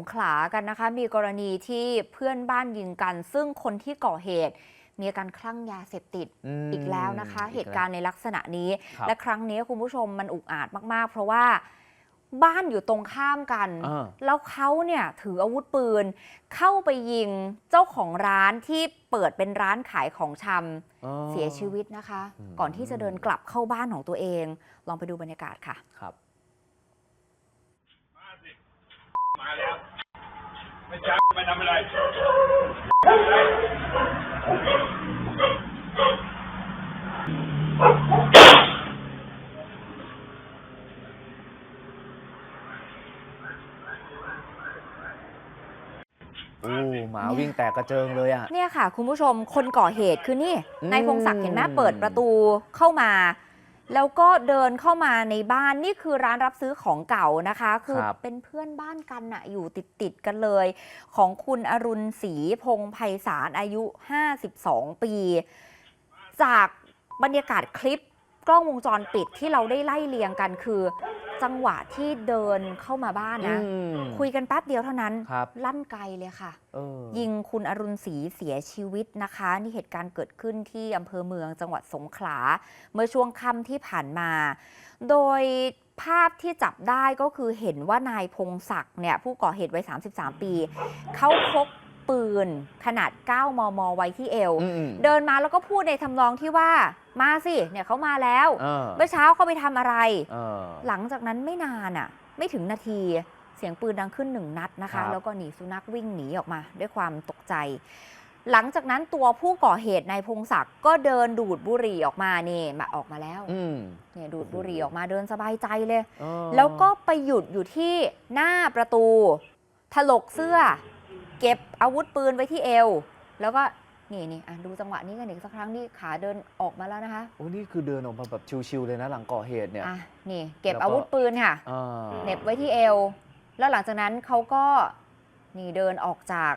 งขลากันนะคะ มีกรณีที่เพื่อนบ้านยิงกัน ซึ่งคนที่ก่อเหตุ มีอาการคลั่งยาเสพติดมอีกแล้วนะคะอีเหตุการณ์ในลักษณะนี้ครับและครั้งนี้คุณผู้ชมมันอุกอาจมาก ๆ เพราะว่าบ้านอยู่ตรงข้ามกันอ่าแล้วเขาเนี่ยถืออาวุธปืน เข้าไปยิงเจ้าของร้านที่เปิดเป็นร้านขายของชำอ๋อเสียชีวิตนะคะอืมก่อนที่จะเดินกลับเข้าบ้านของตัวเอง ลองไปดูบรรยากาศค่ะ ครับ มาแล้ว ไม่จ้าไม่ทำอะไรโอ้หมาวิ่งแตกกระเจิงเลยอะ เนี่ยค่ะ คุณผู้ชมคนก่อเหตุคือนี่อืมนายพงศักดิ์เห็นไหมเปิดประตูเข้ามา แล้วก็เดินเข้ามาในบ้านนี่คือร้านรับซื้อของเก่านะคะ คือครับเป็นเพื่อนบ้านกันอะอยู่ติดติดๆกันเลย ของคุณอรุณศรีพงไพศาลอายุ 52 ปี จากบรรยากาศคลิปกล้องวงจรปิดที่เราได้ไล่เรียงกันคือ จังหวะที่เดินเข้ามาบ้านนะ อืมคุยกันแป๊บเดียวเท่านั้น ครับ ลั่นไกลเลยค่ะ เออ ยิงคุณอรุณศรีเสียชีวิตนะคะ นี่เหตุการณ์เกิดขึ้นที่อำเภอเมืองจังหวัดสงขลา เมื่อช่วงค่ำที่ผ่านมา โดยภาพที่จับได้ก็คือเห็นว่านายพงศักดิ์เนี่ยผู้ก่อเหตุวัย 33 ปี เขาพก ปืนขนาด 9 มม ไว้ที่เอวอืมเดินมาแล้วก็พูดในทำนองที่ว่ามาสิเนี่ยเขามาแล้วเออเมื่อเช้าเขาไปทำอะไรเออหลังจากนั้นไม่นานอะ ไม่ถึงนาทีเสียงปืนดังขึ้นหนึ่งนัดนะครัคะบแล้วก็หนีสุนัขวิ่งหนีออกมา ด้วยความตกใจ หลังจากนั้นตัวผู้ก่อเหตุนายพงศักดิ์ก็เดินดูดบุหรี่ออกมานี่มาออกมาแล้วอืมเนี่ยดูดบุหรี่ออกมาเดินสบายใจเลยเออแล้วก็ไปหยุดอยู่ที่หน้าประตู ถลกเสื้อ เก็บอาวุธปืนไว้ที่เอว แล้วก็นี่นี่อะดูจังหวะนี้กันอีกสักครั้งนี่ขาเดินออกมาแล้วนะคะโอ้นี่คือเดินออกมาแบบชิวๆเลยนะหลังก่อเหตุเนี่ยอะนี่เก็บแล้วก็อาวุธปืนค่ะอ่าเหน็บไว้ที่เอว แล้วหลังจากนั้นเขาก็นี่เดินออกจาก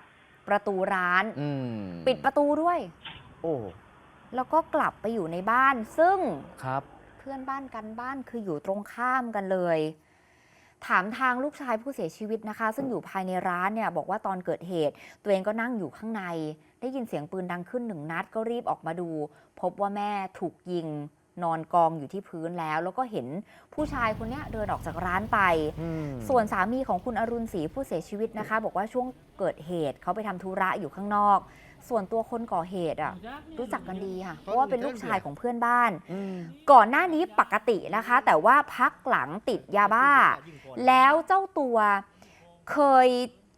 ประตูร้าน อืมปิดประตูด้วย โอ้แล้วก็กลับไปอยู่ในบ้าน ซึ่งครับ เพื่อนบ้านกันบ้านคืออยู่ตรงข้ามกันเลย ถามทางลูกชายผู้เสียชีวิตนะคะ ซึ่งอยู่ภายในร้านเนี่ยบอกว่าตอนเกิดเหตุ ตัวเองก็นั่งอยู่ข้างใน ได้ยินเสียงปืนดังขึ้นหนึ่งนัดก็รีบออกมาดู พบว่าแม่ถูกยิง นอนกองอยู่ที่พื้นแล้ว แล้วก็เห็นผู้ชายคนเนี้ยเดินออกจากร้านไปอืมส่วนสามีของคุณอรุณศรีผู้เสียชีวิตนะคะ บอกว่าช่วงเกิดเหตุเขาไปทำธุระอยู่ข้างนอก ส่วนตัวคนก่อเหตุอะรู้จักกันดีค่ะ เพราะว่าเป็นลูกชายของเพื่อนบ้านอืมก่อนหน้านี้ปกตินะคะ แต่ว่าพักหลังติดยาบ้า แล้วเจ้าตัวเคย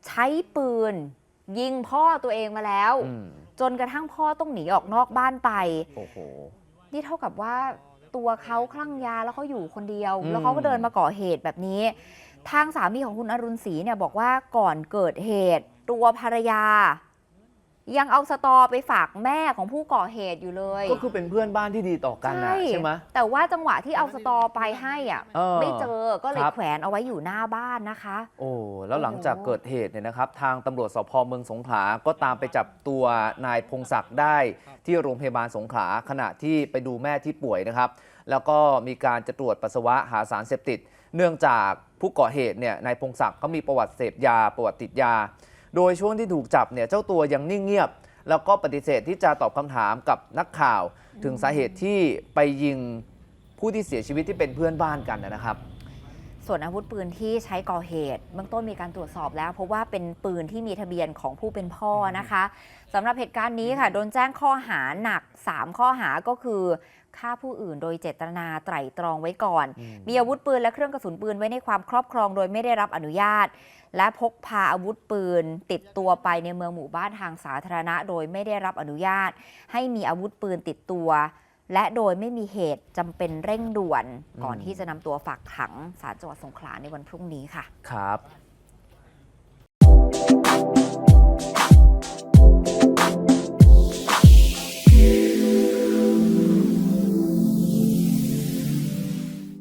ใช้ปืน ยิงพ่อตัวเองมาแล้วอืมจนกระทั่งพ่อต้องหนีออกนอกบ้านไป โอ้โห นี่เท่ากับว่าตัวเขาคลั่งยาแล้วเขาอยู่คนเดียวอืมแล้วเขาก็เดินมาก่อเหตุแบบนี้ ทางสามีของคุณอรุณศรีเนี่ยบอกว่าก่อนเกิดเหตุ ตัวภรรยา ยังเอาสตอไปฝากแม่ของผู้ก่อเหตุอยู่เลยก็คือเป็นเพื่อนบ้านที่ดีต่อกันนะใช่ไหมแต่ว่าจังหวะที่เอาสตอไปให้อะเออไม่เจอก็เลยครับแขวนเอาไว้อยู่หน้าบ้านนะคะ โอ้แล้วหลังจากเกิดเหตุเนี่ยนะครับ ทางตำรวจสพเมืองสงขลาก็ตามไปจับตัวนายพงศักดิ์ได้ที่โรงพยาบาลสงขลาขณะที่ไปดูแม่ที่ป่วยนะครับ แล้วก็มีการจะตรวจปัสสาวะหาสารเสพติด เนื่องจากผู้ก่อเหตุเนี่ยนายพงศักดิ์เขามีประวัติเสพยาประวัติติดยา โดยช่วงที่ถูกจับเนี่ยเจ้าตัวยังนิ่งเงียบ แล้วก็ปฏิเสธที่จะตอบคำถามกับนักข่าว ถึงสาเหตุที่ไปยิงผู้ที่เสียชีวิตที่เป็นเพื่อนบ้านกันนะครับ ส่วนอาวุธปืนที่ใช้ก่อเหตุ เบื้องต้นมีการตรวจสอบแล้ว เพราะว่าเป็นปืนที่มีทะเบียนของผู้เป็นพ่อนะคะสำหรับเหตุการณ์นี้ค่ะโดนแจ้งข้อหาหนัก 3 ข้อหาก็คือฆ่าผู้อื่นโดยเจตนาไตร่ตรองไว้ก่อนอืมมีอาวุธปืนและเครื่องกระสุนปืนไว้ในความครอบครองโดยไม่ได้รับอนุญาต และพกพาอาวุธปืน ติดตัวไปในเมืองหมู่บ้านทางสาธารณะ โดยไม่ได้รับอนุญาต ให้มีอาวุธปืนติดตัว และโดยไม่มีเหตุจำเป็นเร่งด่วนก่อนที่จะนำตัวฝากขังศาลจังหวัดสงขลาในวันพรุ่งนี้ค่ะ ครับ